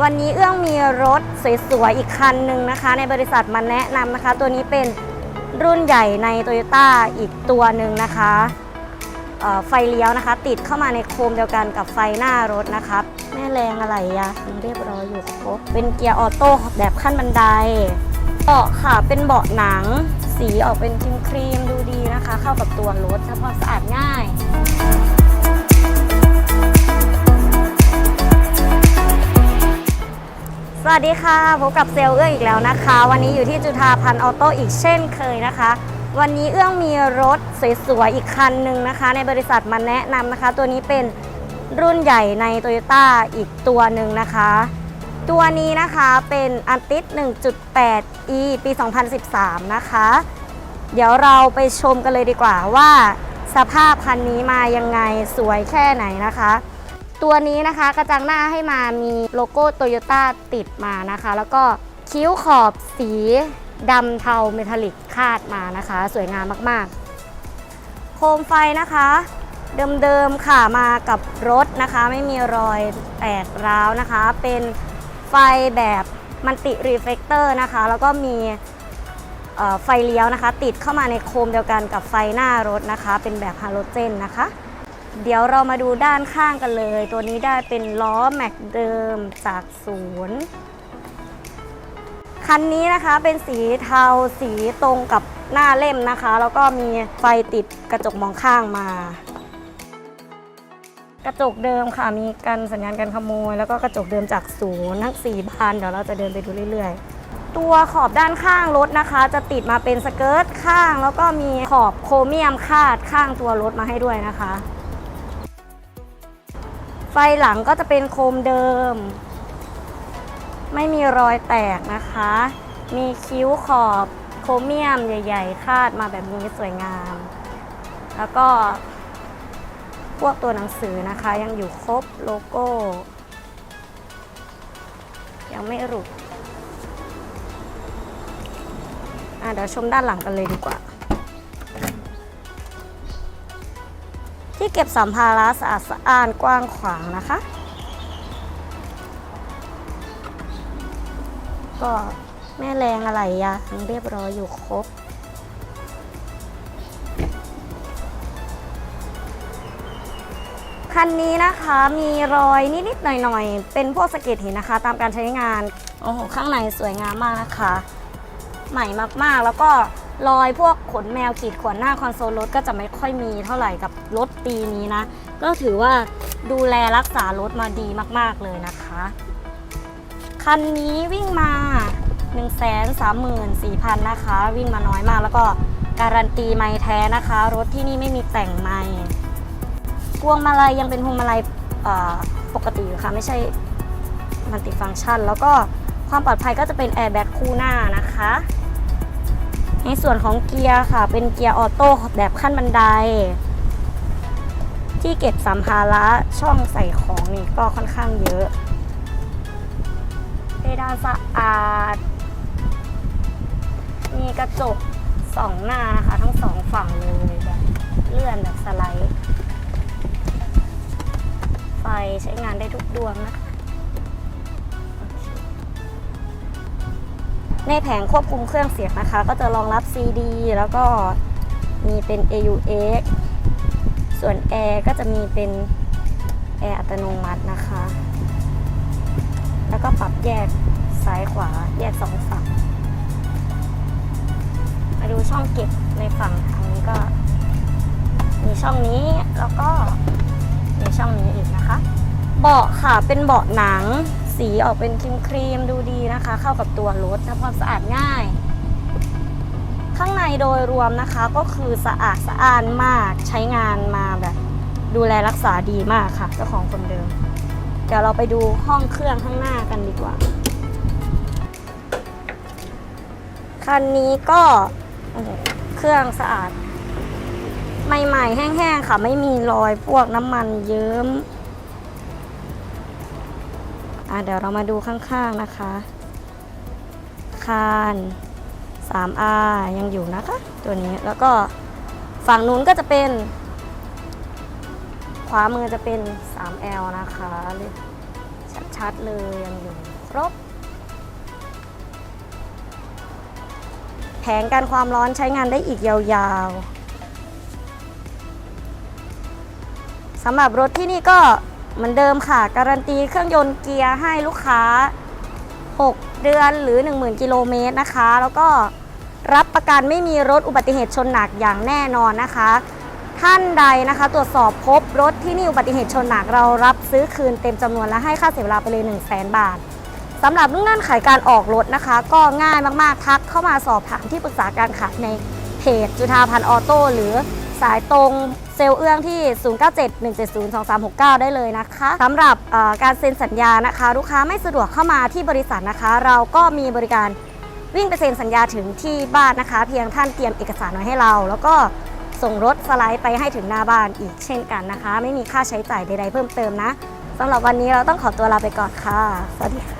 วันนี้เอื้องมีรถสวยๆอีกคันหนึ่งนะคะ ในบริษัทมาแนะนำนะคะ ตัวนี้เป็นรุ่นใหญ่ใน t o y ยต้อีกตัวหนึ่งนะคะไฟเลี้ยวนะคะ ติดเข้ามาในโคมเดียวกันกับไฟหน้ารถนะคะแม่แรงอะไรอะยังเรียบร้อยอยู่ครบเป็นเกียร์ออโต้แบบขั้นบันไดเบาะค่ะเป็นเบาะหนัง สีออกเป็นครีมๆดูดีนะคะ เข้ากับตัวรถทำความสะอาดง่าย สวัสดีค่ะพบกับเซลเอื้องอีกแล้วนะคะ วันนี้อยู่ที่จุฑาพันธ์ออโต้อีกเช่นเคยนะคะ วันนี้เอื้องมีรถสวยๆอีกคันหนึ่งนะคะ ในบริษัทมาแนะนำนะคะ ตัวนี้เป็นรุ่นใหญ่ใน t o y ยต้อีกตัวหนึ่งนะคะ ตัวนี้นะคะเป็นอันติส 1.8e ปี 2013 นะคะ เดี๋ยวเราไปชมกันเลยดีกว่าว่า สภาพคันนี้มายังไงสวยแค่ไหนนะคะ ตัวนี้นะคะกระจังหน้าให้มามีโลโก้โตโยต้าติดมานะคะ แล้วก็คิ้วขอบสีดำเทาเมทัลลิกคาดมานะคะ สวยงามมากๆ โคมไฟนะคะ เดิมๆค่ะมากับรถนะคะ ไม่มีรอยแตกร้าวนะคะ เป็นไฟแบบมันติรีเฟกเตอร์นะคะ แล้วก็มีไฟเลี้ยวนะคะ ติดเข้ามาในโคมเดียวกันกับไฟหน้ารถนะคะ เป็นแบบฮาโลเจนนะคะ เดี๋ยวเรามาดูด้านข้างกันเลย ตัวนี้ได้เป็นล้อแม็กเดิมจากศูนย์คันนี้นะคะเป็นสีเทาสีตรงกับหน้าเล่มนะคะ แล้วก็มีไฟติดกระจกมองข้างมา กระจกเดิมค่ะมีกันสัญญาณการขโมย แล้วก็กระจกเดิมจากศูนย์ทั้ง4บานเดี๋ยวเราจะเดินไปดูเรื่อยๆ ตัวขอบด้านข้างรถนะคะ จะติดมาเป็นสเกิร์ตข้าง แล้วก็มีขอบโครเมียมคาดข้างตัวรถมาให้ด้วยนะคะ ไฟหลังก็จะเป็นโคมเดิม ไม่มีรอยแตกนะคะ มีคิ้วขอบโครเมียมใหญ่ ๆ คาดมาแบบนี้สวยงาม แล้วก็พวกตัวหนังสือนะคะ ยังอยู่ครบโลโก้ ยังไม่หลุดอะเดี๋ยวชมด้านหลังกันเลยดีกว่า ที่เก็บสัมภาระสะอาดสะอ้านกว้างขวางนะคะ ก็แม่แรงอะไรอะยังเรียบร้อยอยู่ครบคันนี้นะคะมีรอยนิดๆหน่อยๆ เป็นพวกสะเก็ดหินนะคะ ตามการใช้งาน โอ้โห ข้างในสวยงามมากนะคะ ใหม่มากๆ แล้วก็ รอยพวกขนแมวขีดข่วนหน้าคอนโซลรถก็จะไม่ค่อยมีเท่าไหร่กับรถปีนี้นะ ก็ถือว่าดูแลรักษารถมาดีมากๆเลยนะคะ คันนี้วิ่งมา 1 3 4 0 0 0 นะคะ วิ่งมาน้อยมากแล้วก็การันตีไม่แท้นะคะ รถที่นี่ไม่มีแต่งไม่พวงมาลัยยังเป็นพวงมาลัยปกติอยู่ค่ะ ไม่ใช่มัลติฟังก์ชัน แล้วก็ความปลอดภัยก็จะเป็นแอร์แบ็กคู่หน้านะคะ ในส่วนของเกียร์ค่ะ เป็นเกียร์ออโต้แบบขั้นบันได ที่เก็บสัมภาระช่องใส่ของนี่ก็ค่อนข้างเยอะเพดานสะอาด มีกระจกสองหน้านะคะ ทั้งสองฝั่งเลยแบบเลื่อนแบบสไลด์ ไฟใช้งานได้ทุกดวงนะคะ ในแผงควบคุมเครื่องเสียงนะคะ ก็จะรองรับ CD แล้วก็มีเป็น AUX ส่วนแอร์ก็จะมีเป็นแอร์อัตโนมัตินะคะ แล้วก็ปรับแยกซ้ายขวาแยกสองฝั่ง มาดูช่องเก็บในฝั่งทางนี้ก็ มีช่องนี้แล้วก็มีช่องนี้อีกนะคะ เบาะค่ะเป็นเบาะหนัง สีออกเป็นครีมครีมดูดีนะคะ เข้ากับตัวรถทำความสะอาดง่าย ข้างในโดยรวมนะคะก็คือสะอาดสะอ้านมากใช้งานมาแบบ ดูแลรักษาดีมากค่ะ เจ้าของคนเดิม เดี๋ยวเราไปดูห้องเครื่องข้างหน้ากันดีกว่า คันนี้ก็เครื่องสะอาด ใหม่ๆ แห้งๆ ค่ะ ไม่มีรอยพวกน้ำมันเยิ้ม อะเดี๋ยวเรามาดูข้างๆนะคะ คาน 3R ยังอยู่นะคะ ตัวนี้แล้วก็ฝั่งนู้นก็จะเป็น ขวามือจะเป็น 3L นะคะชัดๆเลยยังอยู่ครบ แผงกันความร้อนใช้งานได้อีกยาวๆสำหรับรถที่นี่ก็ เหมือนเดิมค่ะ การันตีเครื่องยนต์เกียร์ให้ลูกค้า 6 เดือนหรือ 10,000 กิโลเมตรนะคะ แล้วก็รับประกันไม่มีรถอุบัติเหตุชนหนักอย่างแน่นอนนะคะ ท่านใดนะคะ ตรวจสอบพบรถที่นี่อุบัติเหตุชนหนักเรารับซื้อคืนเต็มจำนวนและให้ค่าเสียเวลาไปเลย1 0 0 0 0แบาทสำหรับเงื่อนไขการออกรถนะคะ ก็ง่ายมากๆทักเข้ามาสอบถามที่ปรึกษาการขายในเพจจุฑาพันธ์ออโต้หรือ สายตรงเซลล์เอื้องที่ 0971702369 ได้เลยนะคะสำหรับการเซ็นสัญญานะคะ ลูกค้าไม่สะดวกเข้ามาที่บริษัทนะคะ เราก็มีบริการวิ่งไปเซ็นสัญญาถึงที่บ้านนะคะ เพียงท่านเตรียมเอกสารไว้ให้เรา แล้วก็ส่งรถสไลด์ไปให้ถึงหน้าบ้านอีกเช่นกันนะคะ ไม่มีค่าใช้จ่ายใดๆเพิ่มเติมนะสำหรับวันนี้เราต้องขอตัวลาไปก่อนค่ะ สวัสดีค่ะ